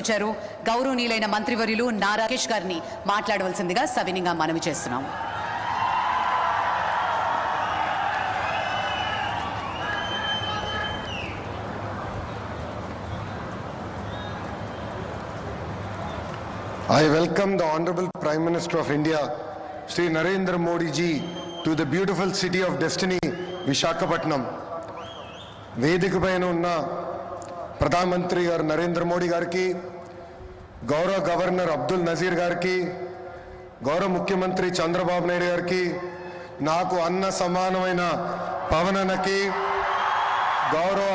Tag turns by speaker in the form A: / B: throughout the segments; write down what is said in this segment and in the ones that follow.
A: చేశారు గౌరవనీయులైన మంత్రివర్యులు నారాకేష్ గారిని మాట్లాడవలసిందిగా సవినిగా మనవి చేస్తున్నాం
B: I welcome the honourable prime minister of India Shri Narendra Modiji to the beautiful city of destiny Visakhapatnam వేదిక పైన ఉన్న ప్రధానమంత్రి గారు నరేంద్ర మోడీ గారికి గౌరవ గవర్నర్ అబ్దుల్ నజీర్ గారికి గౌరవ ముఖ్యమంత్రి చంద్రబాబు నాయుడు గారికి నాకు అన్న సమానమైన పవననకి గౌరవ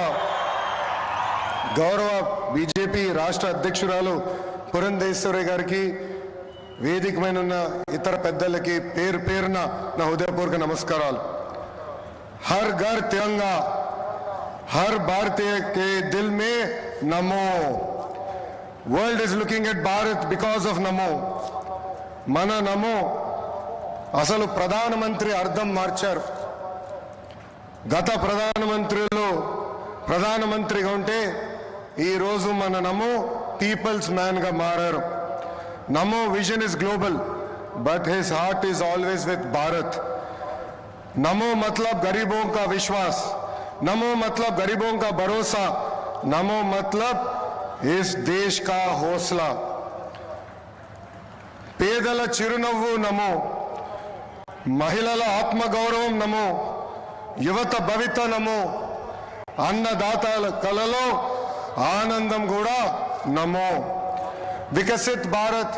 B: గౌరవ బీజేపీ రాష్ట్ర అధ్యక్షురాలు పురంధేశ్వరి గారికి వేదికమైన ఉన్న ఇతర పెద్దలకి పేరు పేరున నా హృదయపూర్వక నమస్కారాలు. హర్ ఘర్ తిరంగా హర్ భారతీయ కే దిల్ మే Namo. World is looking at Bharat because of Namo మన నమో అసలు ప్రధానమంత్రి అర్థం మార్చారు. గత ప్రధానమంత్రిలో ప్రధానమంత్రిగా ఉంటే ఈరోజు మన నమో పీపుల్స్ మ్యాన్గా మారారు. Namo vision is global but his heart is always with Bharat Namo మతలబ్ గరీబోం కా విశ్వాస్ నమో మతలబ్ గరీబోం కా భరోసా నమో మతలబ్ ఇస్ దేశ్ కా హోస్లా. పేదల చిరునవ్వు నమో మహిళల ఆత్మగౌరవం నమో యువత భవిత నమో అన్నదాత కలలో ఆనందం కూడా Namo. Viksit Bharat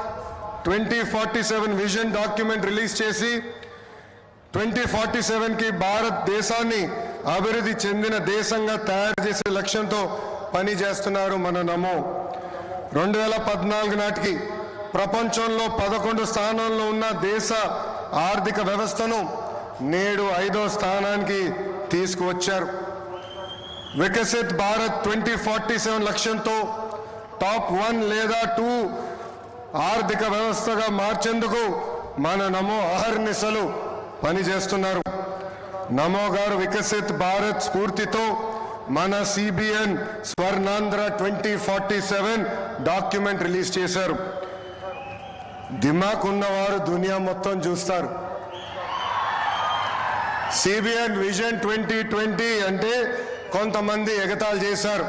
B: twenty forty seven vision document release చేసి ట్వంటీ ఫార్టీ సెవెన్కి భారత్ దేశాన్ని అభివృద్ధి చెందిన దేశంగా తయారు చేసే లక్ష్యంతో పని చేస్తున్నారు మన నమో. రెండు వేల పద్నాలుగు నాటికి ప్రపంచంలో పదకొండు స్థానంలో ఉన్న దేశ ఆర్థిక వ్యవస్థను నేడు ఐదో స్థానానికి తీసుకువచ్చారు. Viksit Bharat twenty forty seven లక్ష్యంతో టాప్ వన్ లేదా టూ ఆర్థిక వ్యవస్థగా మార్చేందుకు మన నమో ఆహర్నిశలు పనిచేస్తున్నారు. నమో గారు వికసిత్ భారత్ స్ఫూర్తితో మన CBN Swarnandhra twenty forty seven document release చేశారు. దిమాక్ ఉన్నవారు దునియా మొత్తం చూస్తారు. సిబిఎన్ విజన్ ట్వంటీ ట్వంటీ అంటే కొంతమంది ఎగతాళి చేశారు.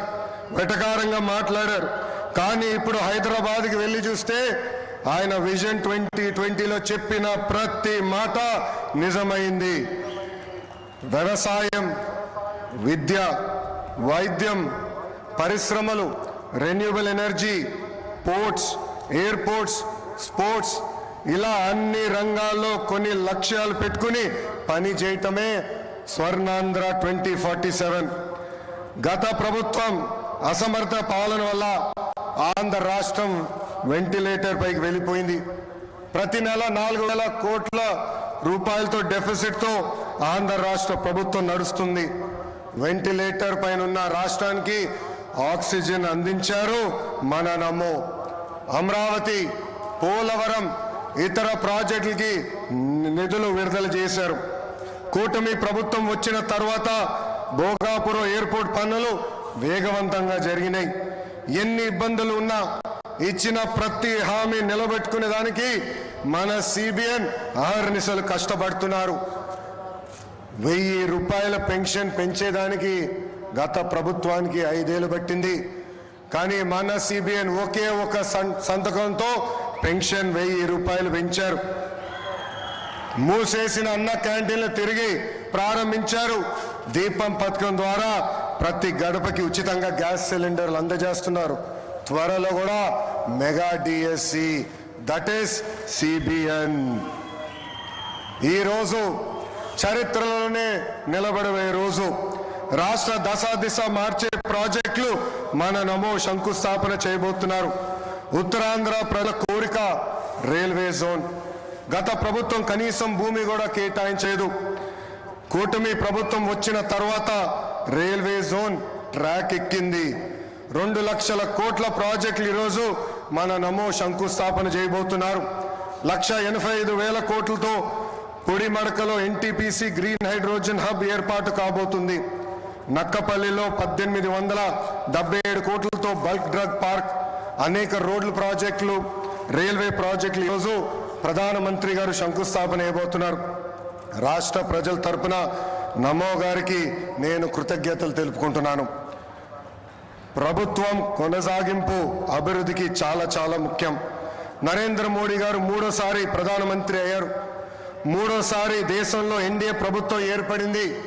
B: వెటకారంగా మాట్లాడారు. కానీ ఇప్పుడు హైదరాబాద్కి వెళ్ళి చూస్తే ఆయన విజన్ ట్వంటీ ట్వంటీలో చెప్పిన ప్రతి మాట నిజమైంది. వ్యవసాయం విద్య వైద్యం పరిశ్రమలు renewable energy ports airports sports ఇలా అన్ని రంగాల్లో కొన్ని లక్ష్యాలు పెట్టుకుని పని చేయటమే స్వర్ణాంధ్ర ట్వంటీ ఫార్టీ సెవెన్. గత ప్రభుత్వం అసమర్థ పాలన వల్ల ఆంధ్ర రాష్ట్రం వెంటిలేటర్ పైకి వెళ్ళిపోయింది. ప్రతి నెల నాలుగు వేల కోట్ల రూపాయలతో డెఫిసిట్తో ఆంధ్ర రాష్ట్ర ప్రభుత్వం నడుస్తుంది. వెంటిలేటర్ పైన ఉన్న రాష్ట్రానికి ఆక్సిజన్ అందించారు మన నమో. అమరావతి పోలవరం ఇతర ప్రాజెక్టులకి నిధులు విడుదల చేశారు. కూటమి ప్రభుత్వం వచ్చిన తర్వాత భోగాపురం ఎయిర్పోర్ట్ పనులు వేగవంతంగా జరిగినాయి. ఎన్ని ఇబ్బందులు ఉన్నా ఇచ్చిన ప్రతి హామీ నిలబెట్టుకునే దానికి మన సిబిఎన్ అహర్నిశలు కష్టపడుతున్నారు. వెయ్యి రూపాయల పెన్షన్ పెంచేదానికి గత ప్రభుత్వానికి ఐదేళ్ళు పట్టింది. కానీ మన సిబిఎన్ ఒకే ఒక సంతకంతో పెన్షన్ వెయ్యి రూపాయలు పెంచారు. మూసేసిన అన్న క్యాంటీన్లు తిరిగి ప్రారంభించారు. దీపం పథకం ద్వారా ప్రతి గడపకి ఉచితంగా గ్యాస్ సిలిండర్లు అందజేస్తున్నారు. త్వరలో కూడా mega DSC that is CBN. ఈరోజు చరిత్రలోనే నిలబడే రోజు. రాష్ట్ర దశ దిశ మార్చే ప్రాజెక్టులు మన నమో శంకుస్థాపన చేయబోతున్నారు. ఉత్తరాంధ్ర ప్రజల కోరిక రైల్వే జోన్. గత ప్రభుత్వం కనీసం భూమి కూడా కేటాయించలేదు. కూటమి ప్రభుత్వం వచ్చిన తర్వాత రైల్వే జోన్ ట్రాక్ ఎక్కింది. రెండు లక్షల కోట్ల ప్రాజెక్టులు ఈరోజు మన నమో శంకుస్థాపన చేయబోతున్నారు. లక్ష ఎనభై ఐదు వేల కోట్లతో కుడిమడకలో ఎన్టీపీసీ గ్రీన్ హైడ్రోజన్ హబ్ ఏర్పాటు కాబోతుంది. నక్కపల్లిలో పద్దెనిమిది వందల డెబ్బై ఏడు కోట్లతో బల్క్ డ్రగ్ పార్క్ అనేక రోడ్ల ప్రాజెక్టులు రైల్వే ప్రాజెక్టులు ఈరోజు ప్రధానమంత్రి గారు శంకుస్థాపన చేయబోతున్నారు. రాష్ట్ర ప్రజల తరపున నమో గారికి నేను కృతజ్ఞతలు తెలుపుకుంటున్నాను. ప్రభుత్వం కొనసాగింపు అభివృద్ధికి చాలా చాలా ముఖ్యం. నరేంద్ర మోడీ గారు మూడోసారి ప్రధానమంత్రి అయ్యారు. మూడోసారి దేశంలో ఎన్డీఏ ప్రభుత్వం ఏర్పడింది.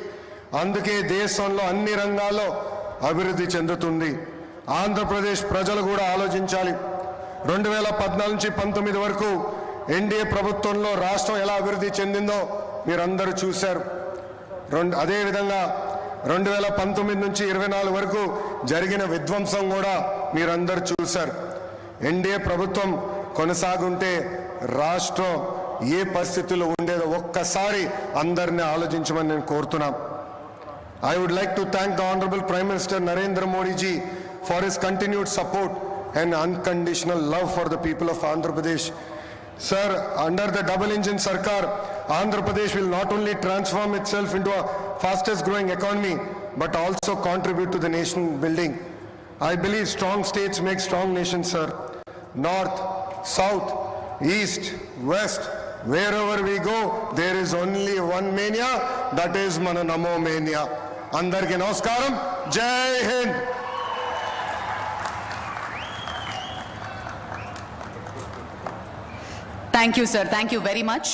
B: అందుకే దేశంలో అన్ని రంగాల్లో అభివృద్ధి చెందుతుంది. ఆంధ్రప్రదేశ్ ప్రజలు కూడా ఆలోచించాలి. రెండు వేల పద్నాలుగు నుంచి పంతొమ్మిది వరకు ఎన్డీఏ ప్రభుత్వంలో రాష్ట్రం ఎలా అభివృద్ధి చెందిందో మీరందరూ చూశారు. రెండు అదేవిధంగా రెండు వేల పంతొమ్మిది నుంచి ఇరవై నాలుగు వరకు జరిగిన విధ్వంసం కూడా మీరందరూ చూశారు. ఎన్డీఏ ప్రభుత్వం కొనసాగుంటే రాష్ట్రం ఏ పరిస్థితుల్లో ఉండేదో ఒక్కసారి అందరినీ ఆలోచించమని నేను కోరుతున్నాను I would like to thank the Honorable Prime Minister Narendra Modi ji for his continued support and unconditional love for the people of Andhra Pradesh. Sir, under the double engine Sarkar, Andhra Pradesh will not only transform itself into a fastest growing economy, but also contribute to the nation building. I believe strong states make strong nations, sir. North, south, east, west, wherever we go, there is only one mania, that is మన నమో mania. అందరికీ నమస్కారం జై Hind
A: thank you sir thank you very much